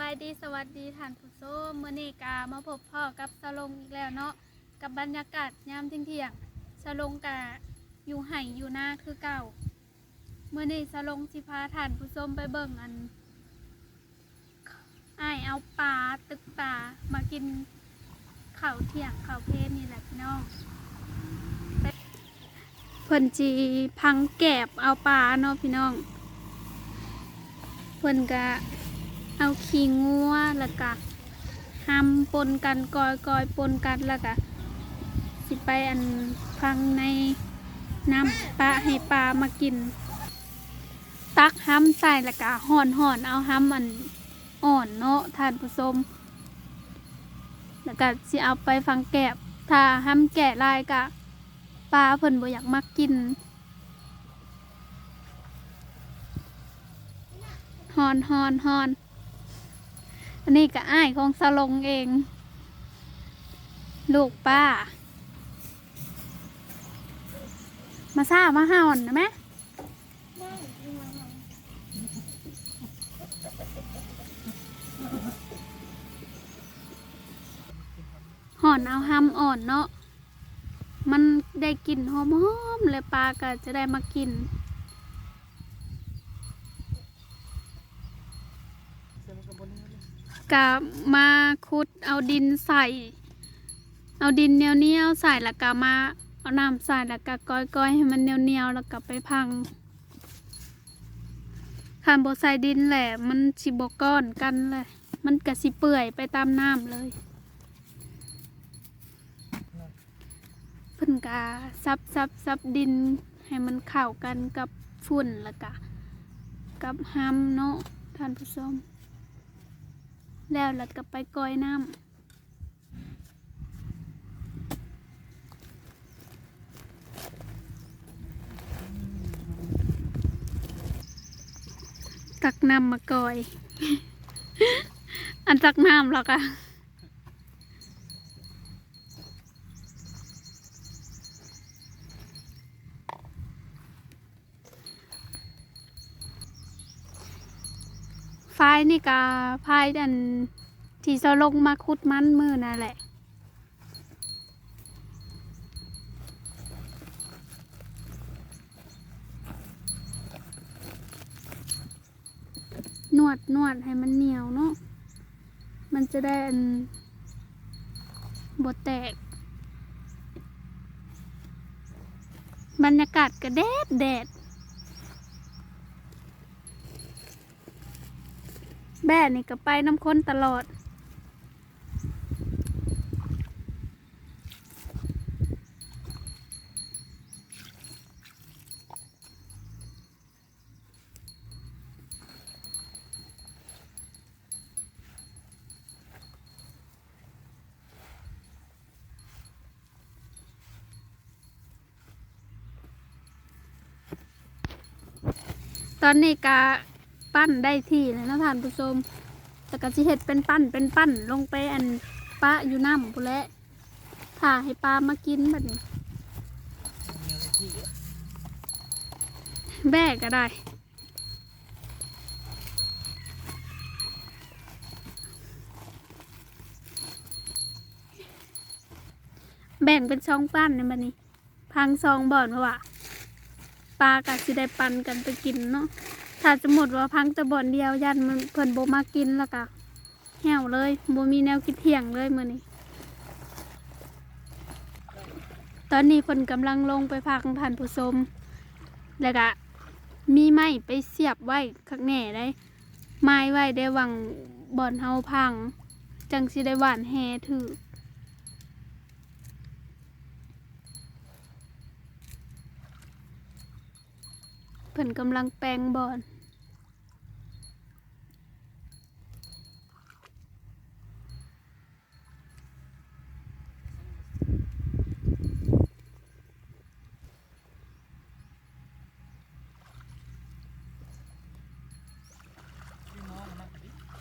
บายดีสวัสดีท่านผู้ชมเมื่อนี้กามาพบพ่อกับสลงอีกแล้วเนาะกับบรรยากาศยามเที่ยงสลงกะอยู่ไห่อยู่หน้าคือเก่าเมื่อนี้สลงสิพาท่านผู้ชมไปเบิ่งอันไอเอาปลาตึกปลามากินข้าวเที่ยงข้าวเพลนี่แหละพี่น้องเพิ่นจีพังแกบเอาปลาเนาะพี่น้องเพิ่นกะ เอาขี้งัวแล้วก็หำปนกันกอยกอยปนกันแล้วก็สิไปอันพังในน้ำปลาให้ปลามากิน ตักห้ำใส่แล้วก็ห่อนห่อนเอาห้ำมันอ่อนเนาะทานผู้ชมแล้วก็สิเอาไปฟังแกบถ้าห้ำแกะลายกะปลาเพิ่นบ่อยากมากินฮอนฮอนฮอน นนี้ก็อ้ายของสลงเอง ลูกป้า มาซ่ามาห่อนนะแม่ห่อนเอาห้ำอ่อนเนาะ มันได้กลิ่นหอมๆเลยปลาก็จะได้มากิน กับมาคุดเอาดินใส่ เอาดินเนียวเนียวใส่แล้วก็มาเอาน้ำใส่แล้วก็ก้อยก้อยๆให้มันเนียวเนียวแล้วก็ไปพังขันโบใส่ดินแหละมันสิบก้อนกันเลยมันกระสิเปื่อยไปตามน้ำเลยเพิ่นกาซับซับซับดินให้มันเข้ากันกับฝุ่นแล้วก็กับห้ำเนาะท่านผู้ชม แล้วแล้วก็ไปกอยน้ำตักน้ำมากอย อันตักน้ำหรอกอะ ไฟนี่กาพายดันที่จะลงมาคุดมันมือนั่นแหละนวดนวดให้มันเหนียวเนาะ มันจะได้อันบดแตก บรรยากาศก็แดดแดด แบ่นี่ก็ไปน้ำค้นตลอด ตอนนี้กา ปั้นได้ที่แล้วนะท่านผู้ชมแต่ก็สิเห็ดเป็นปั้นเป็นปั้นลงไปอันปลาอยู่น้ำพุนและถ่าให้ปลามากินแบบนี้แบกก็ได้แบ่งเป็นช่องปั้นในมันนี้พังซองบ่อนเพราะว่าปลากับสิได้ปันกันไปกินเนาะ ถ้าสมมติว่าพังจะบอนเดียวยันมันเพิ่นบ่มากินแล้วก็แห้วเลยโบมีแนวกินเที่ยงเลยมือนี้ตอนนี้เพิ่นกำลังลงไปพักท่านผู้ชมแล้วก็มีไม้ไปเสียบไว้ข้างแหน่ได้ไม้ไว้ได้วังบ่อนเฮาพัง จังสิได้หวานแฮถือเพิ่นกำลังแปลงบอน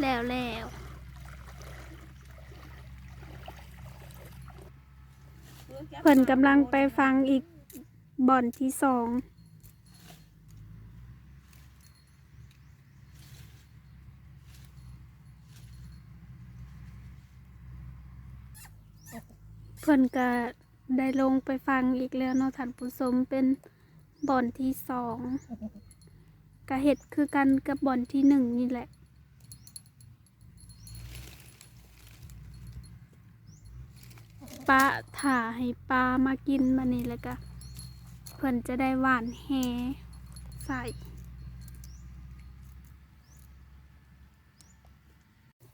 แล้วแล้วเพิ่นกำลังไปฟังอีกบ่อนที่สองเพิ่นก็ได้ลงไปฟังอีกแล้วเนาะท่านผู้ชมเป็นบ่อนที่สองกะเห็ดคือกันกับบ่อนที่หนึ่งนี่แหละ ปลาถ่าให้ปลามากินมานี่แล้วก็เพิ่อนจะได้หวานแหใส่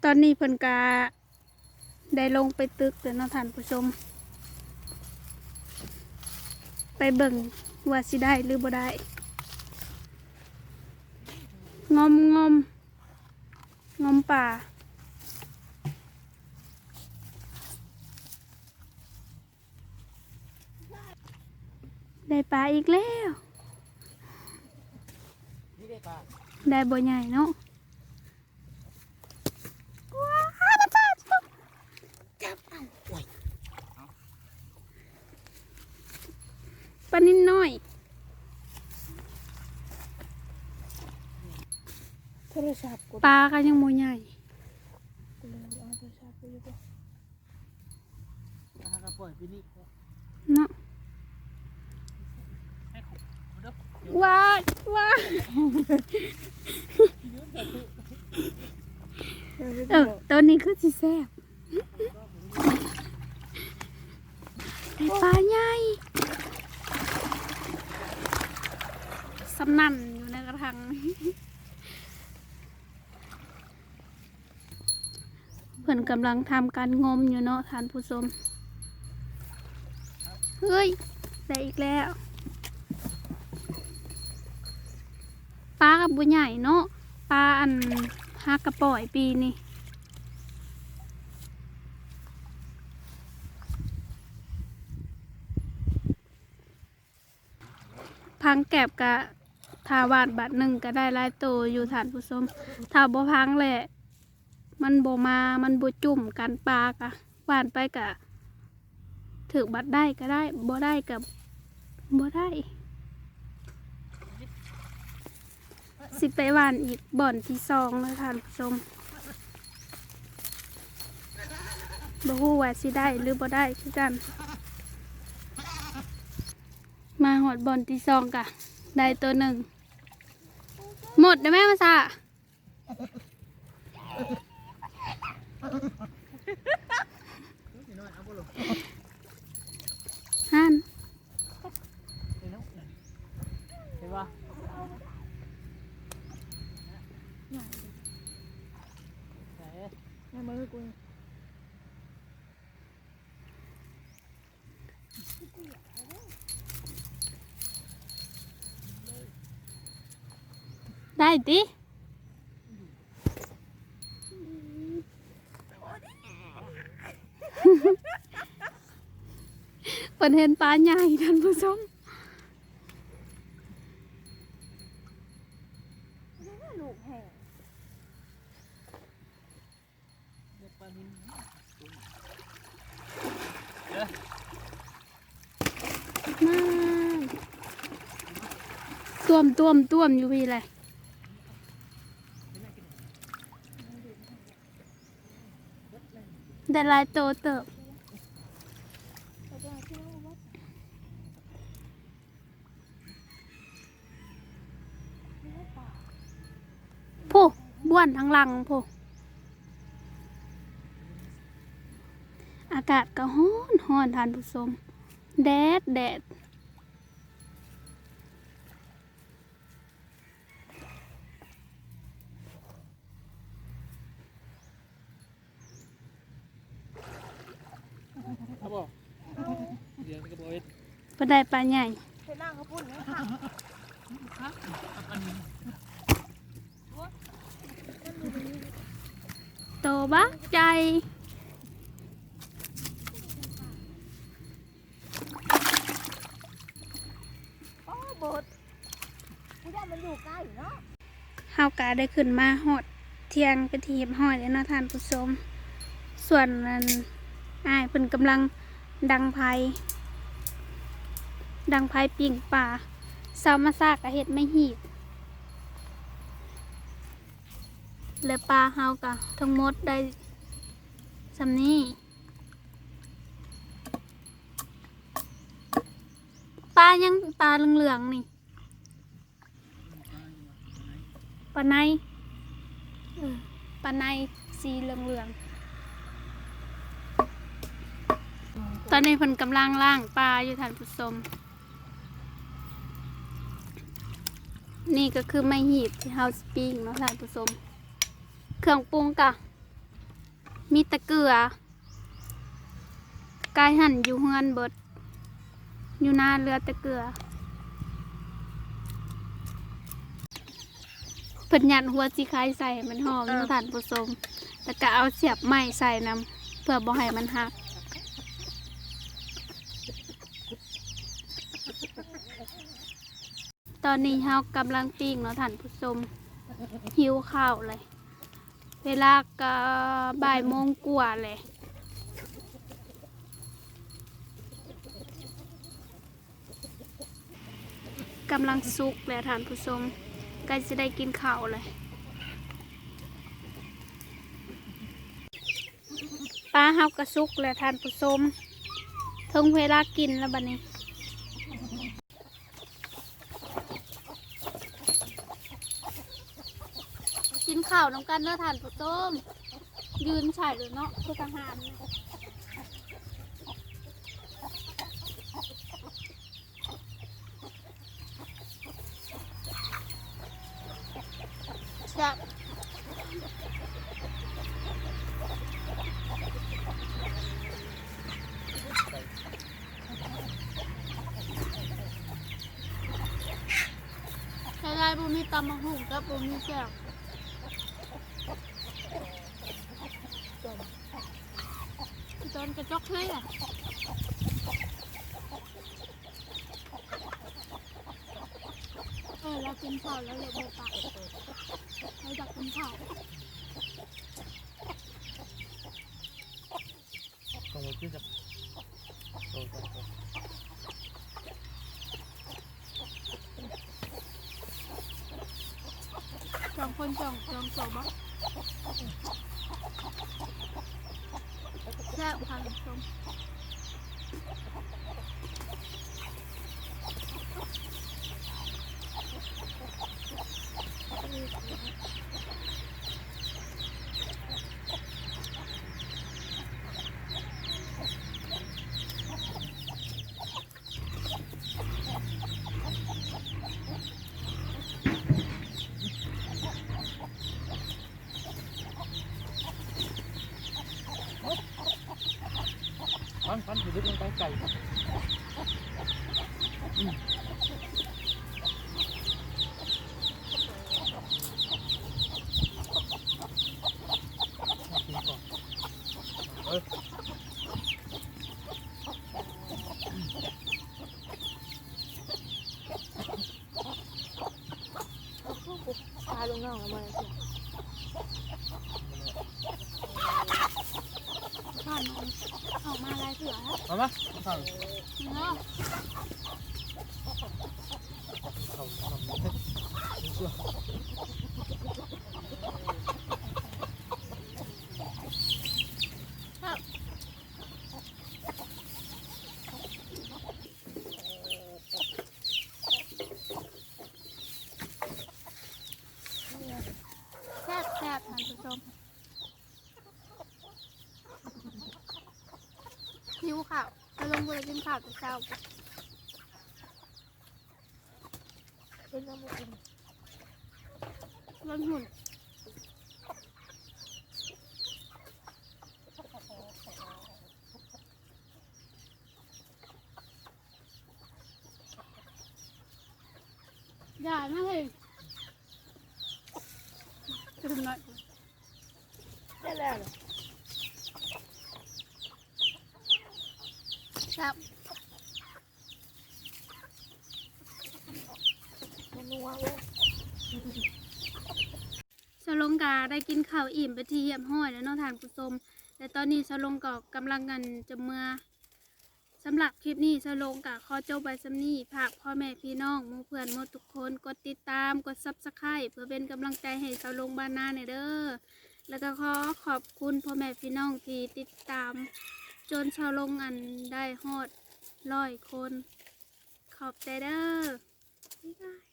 ตอนนี้เพิ่อนกาได้ลงไปตึกแล้วนาะท่านผู้ชม ไปเบิ่งว่าสิได้หรือบ่ได้ งอมงอมงอมป่า ได้ปลาอีกแล้วนี่ได้ปลาได้บ่ใหญ่เนาะว้าวปลาจับเอาปลานิดน้อย โทรศัพท์กูปลาก็ยังบ่ใหญ่กูเลยเอาโทรศัพท์กูอยู่บ่ปลากระป๋อยปีนี้ เนาะ ให้ขุดเด้อ ว้ายว้ายเออตัวนี้คือสิแซ่บปลาใหญ่สำนั่นอยู่ในกระทังเพื่อนกำลังทำการงมอยู่เนาะท่านผู้ชม เฮ้ย ได้อีกแล้ว ปลากั บุใหญ่เนาะปลาอันฮักกระป๋อยปีนี่พังแก็บกะทาวาดบาทหนึ่งก็ได้ลายโตอยู่ฐานผู้ชมถ้าบ่พังแหละ มันบ่มา มันบ่จุ่มกันปลากะหวานไปกะถือบัตรได้ก็ได้บ่ได้กับบ่ได้ สิไปหวานอีกบ่อนที่สองเลยท่านผู้ชมบ่ฮู้ว่าสิได้หรือบ่ได้คือกัน มาหอดบ่อนที่สองกะ ได้ตัวหนึ่ง หมดได้ไหมมาซะฮัน เห็นเนาะเห็นปะ ไหน ในมือกูได้ติเปิดเห็นปลาใหญ่ท่านผู้ชม ลูกแห่ง เรียกปลานิน ต้วมต้วมต้วมอยู่พี่เลยได้หลายโตเติบเขาจะที่น้องว่าผู้บ้วนทั้งหลังผู้อากาศก็ฮ้อนฮ้อนทานผู้ชมแดดแดด ได้ปลาใหญ่ไปนั่งเขาพูดเนี่ยค่ะโตบักใจโอ้บดกูว่ามันอยู่ใกล้เนาะเฮากาได้ขึ้นมาหดเทียงไปนทีเรียบห้อยแล้วนะท่านผู้ชม ส่วนนั้นอ้ายเพิ่นกำลังดังไพ ดังไพปิ่งป่าซามาซากกะเห็ดไม่หีบและปลาเฮากะทั้งหมดได้สำนี้ปลายังปลาเหลืองๆนี่ปลาในปลาในสีเหลืองๆตอนนี้เพิ่นกำลังล่างปลาอยู่ท่านผู้ชม นี่ก็คือไม่หีบที่เฮาสปริงเนาะท่านผู้ชมเครื่องปรุงกะมีตะเกือกายหั่นอยู่เฮือนเบิด อยู่หน้าเรือตะเกือเพิ่นยันหัวสีคายใส่มันหอมเนาะท่านผู้ชมแล้วก็เอาเสียบไม้ใส่นํเพื่อบ่ให้มันหัก ตอนนี้เฮากำลังปิ้งเนาะท่านผู้ชมหิวข้าวเลย เวลาก็บ่ายโมงกว่าเลยกำลังสุกแล้วท่านผู้ชมใกล้จะได้กินข้าวเลยปลาเฮากระสุกแล้วท่านผู้ชมถึงเวลากินแล้วบัดนี้ ข้าวน้ำกันเนื้อทานผู้ชมยืนใส่เลยเนาะคือทหารเนี่ยแซ่บใช่ได้บุมีตำมะหุ่งกับบุมีแซ่ บจนกระจกเลยอะเออเรากินข้าวแล้วเลยโบปากเราอยากกินข้าวต้องมาขึ้นกับโตกันก่อนสองคนสองสองสองบ้แซ่ บค่ะคุณผู้ชม ฟันฟันถือดึกลงไปไก่อืมกินก่อนเออ ตาลงน้องแล้วมันเสีย ข้าวมันออกมาลายเสือฮะ มามาข้าว เนาะ ข้าวน้ำมันเชื่อ แซ่บแซ่บท่านผู้ชมหิวข้าวจะลงไป กินข้าวแต่เช้าเป็นน้ำมันกินหุ่นอย่านะเฮ้ยจะทำหน่อย ได้แล้วเหรอ ครับ มันนัวเว้ย ส ลงกาได้กินข้าวอิ่มไปที่เยี่ยมห้อยแล้วเนาะทานผู้ชมแต่ตอนนี้สลงก็กำลังกันจะเมื่อสำหรับคลิปนี้สลงกะขอจบไปสำนี้ฝากพ่อแม่พี่น้องมูเพื่อนหมดทุกคนกดติดตามกดซับสไครต์เพื่อเป็นกำลังใจให้สลงบ้านนาในเด้อแล้วก็ขอขอบคุณพ่อแม่พี่น้องที่ติดตาม จนสลงอันได้ฮอดร้อยคนขขอบใจเด้อบ๊ายบาย